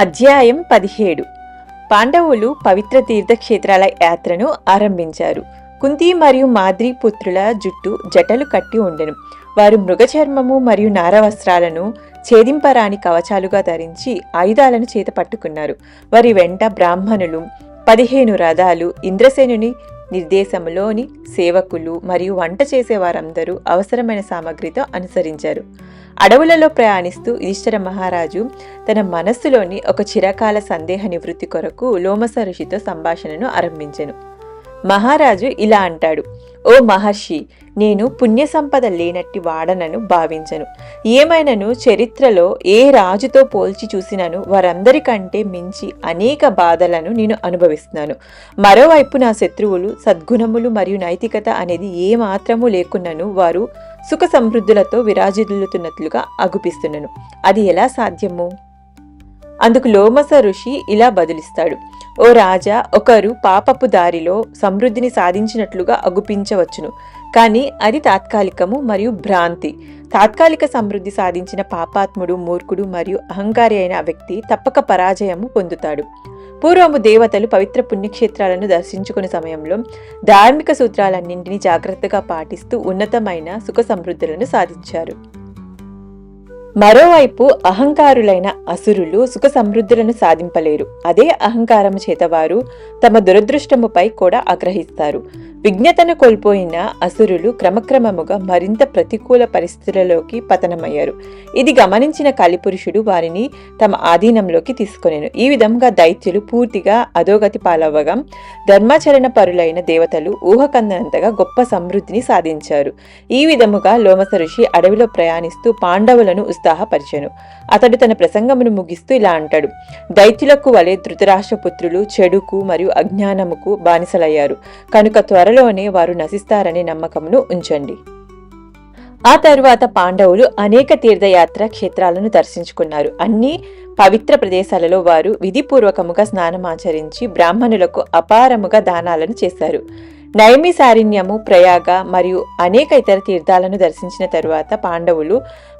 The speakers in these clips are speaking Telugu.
అధ్యాయం పదిహేడు. పాండవులు పవిత్ర తీర్థక్షేత్రాల యాత్రను ఆరంభించారు. కుంతి మరియు మాద్రి పుత్రుల జుట్టు జటలు కట్టి ఉండెను. వారు మృగచర్మము మరియు నార వస్త్రాలను ఛేదింపరాని కవచాలుగా ధరించి ఆయుధాలను చేత పట్టుకున్నారు. వారి వెంట బ్రాహ్మణులు పదిహేను రథాలు ఇంద్రసేనుని నిర్దేశంలోని సేవకులు మరియు వంట చేసేవారందరూ అవసరమైన సామగ్రితో అనుసరించారు. అడవులలో ప్రయాణిస్తూ యుధిష్ఠిర మహారాజు తన మనస్సులోని ఒక చిరకాల సందేహ నివృత్తి కొరకు లోమస ఋషితో సంభాషణను ఆరంభించెను. మహారాజు ఇలా అంటాడు ఓ మహర్షి నేను పుణ్య సంపద లేనట్టి వాడనను భావించను. ఏమైనను చరిత్రలో ఏ రాజుతో పోల్చి చూసినను వారందరికంటే మించి అనేక బాధలను నేను అనుభవిస్తున్నాను. మరోవైపు నా శత్రువులు సద్గుణములు మరియు నైతికత అనేది ఏ మాత్రము లేకున్నను వారు సుఖ సమృద్ధులతో విరాజిల్లుతున్నట్లుగా అగుపిస్తున్నాను అది ఎలా సాధ్యము? అందుకు లోమస ఋషి ఇలా బదులిస్తాడు. ఓ రాజా ఒకరు పాపపు దారిలో సమృద్ధిని సాధించినట్లుగా అగుపించవచ్చును. కానీ అది తాత్కాలికము మరియు భ్రాంతి. తాత్కాలిక సమృద్ధి సాధించిన పాపాత్ముడు మూర్ఖుడు మరియు అహంకారి అయిన వ్యక్తి తప్పక పరాజయము పొందుతాడు. పూర్వము దేవతలు పవిత్ర పుణ్యక్షేత్రాలను దర్శించుకునే సమయంలో ధార్మిక సూత్రాలన్నింటినీ జాగ్రత్తగా పాటిస్తూ ఉన్నతమైన సుఖ సమృద్ధులను సాధించారు. మరోవైపు అహంకారులైన అసురులు సుఖ సమృద్ధులను సాధింపలేరు. అదే అహంకారము చేత వారు తమ దురదృష్టముపై కూడా ఆగ్రహిస్తారు. విజ్ఞతను కోల్పోయిన అసురులు క్రమక్రమముగా మరింత ప్రతికూల పరిస్థితులలోకి పతనమయ్యారు. ఇది గమనించిన కలిపురుషుడు వారిని తమ ఆధీనంలోకి తీసుకొనేను. ఈ విధంగా దైత్యులు పూర్తిగా అధోగతి పాలవ్వగా ధర్మాచరణ పరులైన దేవతలు ఊహకందనంతగా గొప్ప సమృద్ధిని సాధించారు. ఈ విధముగా లోమస ఋషి అడవిలో ప్రయాణిస్తూ పాండవులను ఉత్సాహపరిచెను. అతడు తన ప్రసంగం ప్రసంగమును ముగిస్తూ ఇలా అంటాడు. దైత్యులకు వలె ధృతరాష్ట్రపుత్రులు చెడుకు మరియు అజ్ఞానముకు బానిసలయ్యారు. కనుక త్వరలోనే వారు నశిస్తారనే నమ్మకమును ఉంచండి. ఆ తరువాత పాండవులు అనేక తీర్థయాత్ర క్షేత్రాలను దర్శించుకున్నారు. అన్ని పవిత్ర ప్రదేశాలలో వారు విధిపూర్వకముగా స్నానమాచరించి బ్రాహ్మణులకు అపారముగా దానాలను చేశారు. నైమిసారణ్యము ప్రయాగ మరియు అనేక ఇతర తీర్థాలను దర్శించిన తరువాత పాండవులు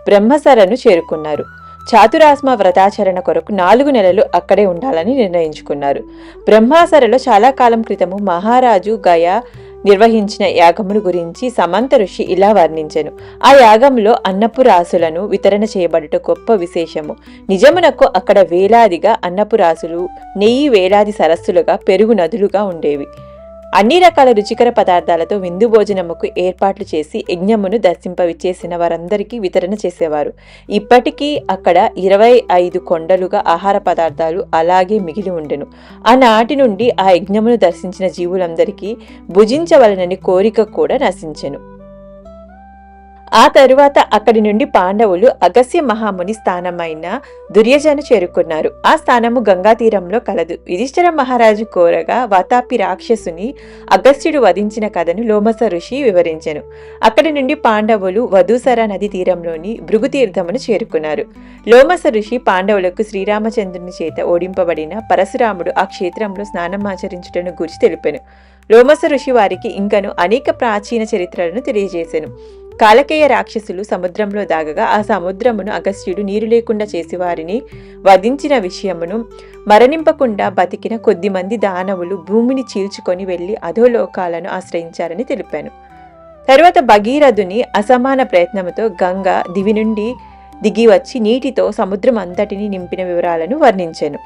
బ్రహ్మసరను చేరుకున్నారు. చాతురాస్మ వ్రతాచరణ కొరకు నాలుగు నెలలు అక్కడే ఉండాలని నిర్ణయించుకున్నారు. బ్రహ్మాసరలో చాలా కాలం క్రితము మహారాజు గయ నిర్వహించిన యాగమును గురించి సమంత ఋషి ఇలా వర్ణించెను. ఆ యాగంలో అన్నపు రాసులను వితరణ చేయబడుట గొప్ప విశేషము. నిజమునకు అక్కడ వేలాదిగా అన్నపు రాసులు నెయ్యి వేలాది సరస్సులుగా పెరుగు నదులుగా ఉండేవి. అన్ని రకాల రుచికర పదార్థాలతో విందు భోజనముకు ఏర్పాట్లు చేసి యజ్ఞమును దర్శింపవిచ్చేసిన వారందరికీ వితరణ చేసేవారు. ఇప్పటికీ అక్కడ ఇరవై ఐదు కొండలుగా ఆహార పదార్థాలు అలాగే మిగిలి ఉండెను. ఆనాటి నుండి ఆ యజ్ఞమును దర్శించిన జీవులందరికీ భుజించవలనని కోరిక కూడా నశించెను. ఆ తరువాత అక్కడి నుండి పాండవులు అగస్య మహాముని స్థానమైన దుర్యజను చేరుకున్నారు. ఆ స్థానము గంగా తీరంలో కలదు. యుధిష్ఠిర మహారాజు కోరగా వాతాపి రాక్షసుని అగస్త్యుడు వధించిన కథను లోమస ఋషి వివరించెను. అక్కడి నుండి పాండవులు వధూసర నది తీరంలోని భృగుతీర్థమును చేరుకున్నారు. లోమస ఋషి పాండవులకు శ్రీరామచంద్రుని చేత ఓడింపబడిన పరశురాముడు ఆ క్షేత్రంలో స్నానం ఆచరించుటను గురించి తెలిపాను. లోమస ఋషి వారికి ఇంకను అనేక ప్రాచీన చరిత్రలను తెలియజేశాను కాలకేయ రాక్షసులు సముద్రంలో దాగగా ఆ సముద్రమును అగస్త్యుడు నీరు లేకుండా చేసి వారిని వధించిన విషయమును మరణింపకుండా బతికిన కొద్దిమంది దానవులు భూమిని చీల్చుకొని వెళ్ళి అధోలోకాలను ఆశ్రయించారని తెలిపాను. తరువాత భగీరథుని అసమాన ప్రయత్నముతో గంగ దివి నుండి దిగి వచ్చి నీటితో సముద్రం అంతటిని నింపిన వివరాలను వర్ణించెను.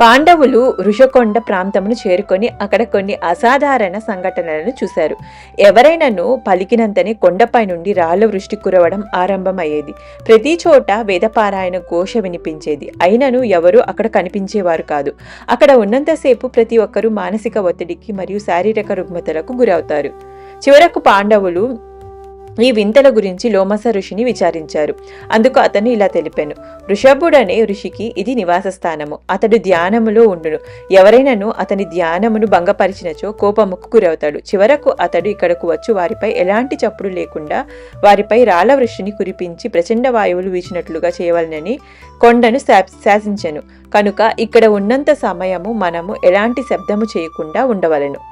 పాండవులు ఋషకొండ ప్రాంతమును చేరుకొని అక్కడ కొన్ని అసాధారణ సంఘటనలను చూశారు. ఎవరైనాను పలికినంతనే కొండపై నుండి రాళ్ళ వృష్టి కురవడం ఆరంభమయ్యేది. ప్రతి చోట వేదపారాయణ ఘోష వినిపించేది. అయినను ఎవరూ అక్కడ కనిపించేవారు కాదు. అక్కడ ఉన్నంతసేపు ప్రతి ఒక్కరూ మానసిక ఒత్తిడికి మరియు శారీరక రుగ్మతలకు గురవుతారు. చివరకు పాండవులు ఈ వింతల గురించి లోమస ఋషిని విచారించారు. అందుకు అతను ఇలా తెలిపాను. ఋషభుడనే ఋషికి ఇది నివాస స్థానము అతడు ధ్యానములో ఉండును. ఎవరైనాను అతని ధ్యానమును భంగపరిచినచో కోపముకు గురవుతాడు. చివరకు అతడు ఇక్కడకు వచ్చు వారిపై ఎలాంటి చప్పుడు లేకుండా వారిపై రాళ్ళ వృషిని కురిపించి ప్రచండ వాయువులు వీచినట్లుగా చేయవలనని కొండను శాసించను. కనుక ఇక్కడ ఉన్నంత సమయము మనము ఎలాంటి శబ్దము చేయకుండా ఉండవలెను.